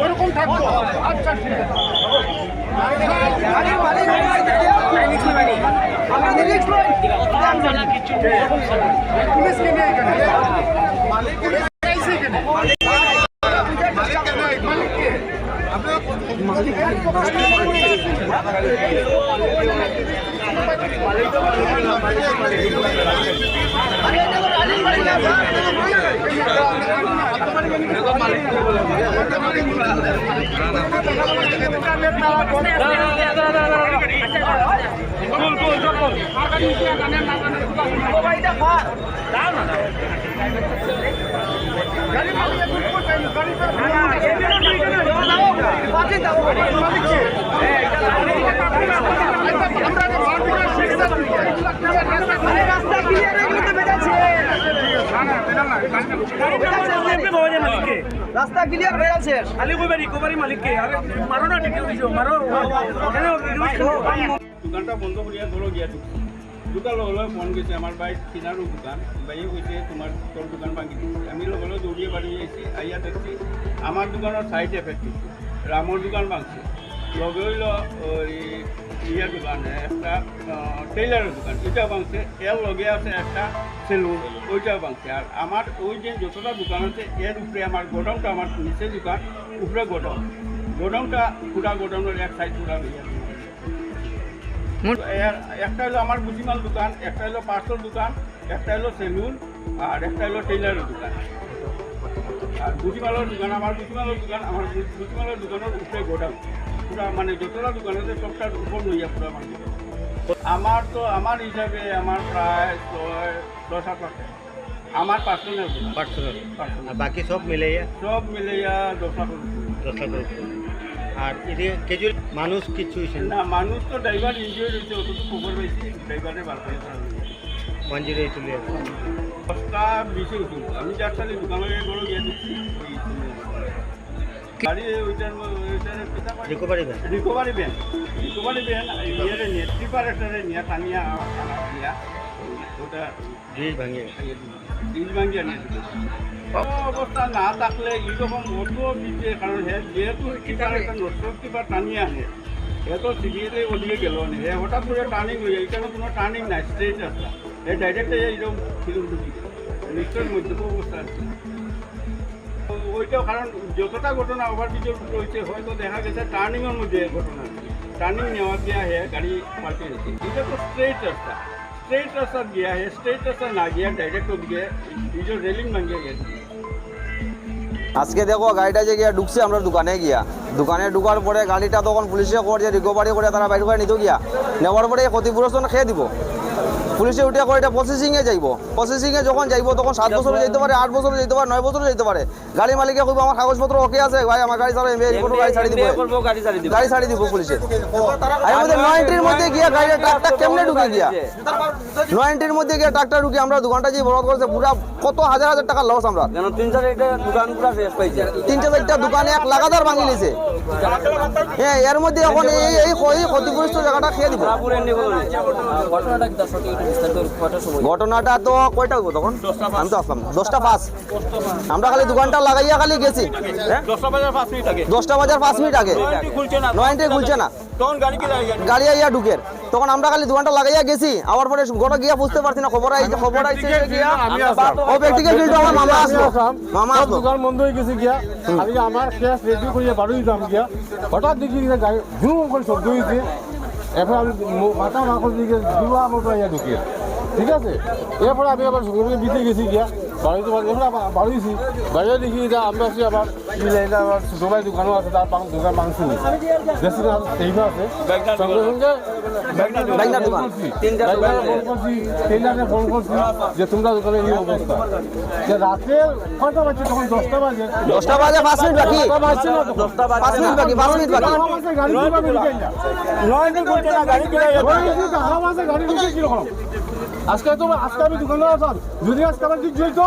ওরকম থাকব আচ্ছা ঠিক আছে নিয়ে এখানে। আমরা যে মালিককে শিক্ষা রাস্তা ক্লিয়ার হয়ে আছে খালি কইবা রিকভারি মালিককে আরে মারো না টিকে দিছো মারো কেন দোকানটা বন্ধ করিয়া ধরো গিয়া দোকান লগে ফোন গেছে আমার বাইক কিনারও দোকান বাইয়ে কইছে তোমার তোর দোকান ভাঙি দিচ্ছি আমি লগে লগে দৌড়িয়ে বাড়ি আইছি আইয়া দেখছি আমার দোকানের সাইড এফেক্ট রামর দোকান ভাঙছে লগে হইল ওই ইয়ার দোকান একটা টেইলারের দোকান। এটা ভাঙছে এর লগে আছে একটা সেলুন ওইটাও ভাঙছে আর আমার ওই যে যতটা দোকান আছে এর উপরে আমার গোডাউনটা আমার নিচে দোকান উপরে গোডাউন। গোডাউনটা পুরা গোডাউনের এক সাইড পুরা হয়ে একটা হলো আমার বুঝিমাল দোকান একটা হলো পার্সল দোকান একটা হলো সেলুন আর একটা হলো টেইলারের দোকান। আর বুঝিমালের দোকান আমার বুঝিমালের দোকান আমার বুঝিমালের দোকানের উপরে গোডাউন। পুরা মানে যতটা দোকান আছে সবটার উপর লইয়া পুরা দোকান। আমার তো আমার হিসাবে আমার প্রায় ছয় দশ আট লাখ। আমার পার্সোনাল পার্সোনাল আর বাকি সব মিলাইয়া? সব মিলাইয়া দশ লাখ। দশ লাখ আর এদিকে কেজুয়াল মানুষ কিছু হয়েছে না? মানুষ তো ড্রাইভার ইনজয় হয়েছে অতটুকু খবর পেয়েছি ড্রাইভারে বার করে তারা নিয়ে গেছে। ওয়ান জিরো এইট চলে আসে। দশটা বেশি উঠুন আমি সাথে দোকানে গেলো গিয়ে দিচ্ছি গাড়ি ওইটার ম- ওইটার পিতা পাড়ি- recovery van recovery van recovery van ইয়েরে নিয়ে স্লিপার একটা নিয়ে টানিয়া আনা দিয়া ওটা ব্রিজ ভাঙিয়ে দিন ভাঙ্গিয়া নিয়ে দিল। ও অবস্থা না থাকলে এইরকম অত দিতে কারণ হে যেহেতু স্লিপার একটা নষ্ট স্লিপার টানিয়ে আনে এত সিরিয়াসে ওদিকে গেল না হে হঠাৎ করে টার্নিং হয়ে যায় এখানে কোনো টার্নিং নাই স্ট্রেট রাস্তা এ ডাইরেক্ট এইরকম ফিল্ম ঢুকি নিশ্চয় মধ্যে অবস্থা আছে তো ওইটাও কারণ যতটা ঘটনা ওভারব্রিজের উপরে হয়েছে হয়তো দেখা গেছে টার্নিংয়ের মধ্যে ঘটনা। টার্নিং নেওয়া গিয়া হে, গাড়ি পাল্টে গেছে। এটা তো স্ট্রেট রাস্তা। স্ট্রেট রাস্তা গিয়া হে স্ট্রেট রাস্তা না গিয়া ডাইরেক্ট ওদিকে নিজের রেলিং ভাঙিয়ে গেছে। আজকে দেখো, গাড়িটা যে গিয়া ঢুকছে আমরা দোকানে গিয়া। দোকানে ঢুকার পরে গাড়িটা তখন পুলিশে করে রিকভারি করে তারা বাইর করে নিত গিয়া। নেওয়ার পরে ক্ষতিপূরণ খেয়ে দিব। পুলিশে উঠে করে এটা প্রসেসিংয়ে যাইব। প্রসেসিংয়ে যখন যাইব তখন সাত বছরে যেতে পারে আট বছরে যেতে পারে নয় বছরে যেতে পারে। গাড়ি মালিকে কইব আমার কাগজপত্র ওকে আছে ভাই আমার গাড়ি ছাড়া এমনি কোনো গাড়ি ছাড়ি দিব। গাড়ি ছাড়ি দিব। পুলিশে। আর মধ্যে নয়নটির মধ্যে গিয়া গাড়িটা ট্রাকটা কেমনে ঢুকে গিয়া? নয়নটির মধ্যে গিয়া ট্রাকটা ঢুকে আমরা দোকানটা যে বড় করেছে পুরা কত হাজার হাজার টাকা লস আমরা। তিনটা চারটা দোকানে এক লাগাতার ভাঙি লিছে হ্যাঁ এর মধ্যে এখন এই এই এই ক্ষতিগ্রস্ত জায়গাটা খেয়ে দিব। ঘটনাটা তো কয়টা তখন? আমি তো আসলাম দশটা পাঁচ। আমরা খালি দোকানটা লাগাইয়া খালি গেছি। হ্যাঁ? দশটা বাজার পাঁচ মিনিট আগে। আগে খুলছে না। গাড়ি আইয়া ঢুকের তখন আমরা খালি দোকানটা লাগাইয়া গেছি। আমার পরে গোটা গিয়া বুঝতে পারছি না খবর আইছে খবর আইছে ও ব্যক্তিকে ফিল্ড আমার মামা আসলো। মামা আসলো। দোকান বন্ধ হয়ে গেছে গিয়া। আমি আমার শেষ রেডি করিয়া বাড়ি দিতাম গিয়া। হঠাৎ দেখি গাড়ি ঝুম করে শব্দ হয়েছে এরপর আমি মাথা মাখন দিকে দুয়া মতো ইয়া ঢুকে ঠিক আছে? এরপরে আমি আবার বিতে গেছি গিয়া। বাড়িতে বাড়ি এরপরে আবার বাড়িয়েছি। বাড়িতে দেখি যে আমরা আছি আবার মিলাইলে আবার ছোটো ভাই দোকানও আছে তার পাং- দোকান মাংস বেশি না সেইভাবে আছে। সঙ্গে সঙ্গে ফোন করছি। টেলারে ফোন করছি যে তোমরা দোকানে এই অবস্থা? যে রাতে কয়টা বাজছে? তখন দশটা বাজে। দশটা বাজে পাঁচ মিনিট বাকি। দশটা পাঁচ মিনিট বাকি পাঁচ মিনিট বাকি। গাড়ি কীরকম? আজকে তো আজকে আমি দোকানে আসলাম যদি আজকে আমার কিছু হইতো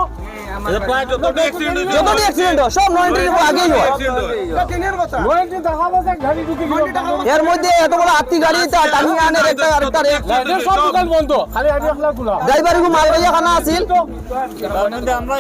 এর মধ্যে এত বড় আত্মি গাড়ি আনে একটা আরেকটা ড্রাইভার মালবাইয়া খানা আছিল। আমরা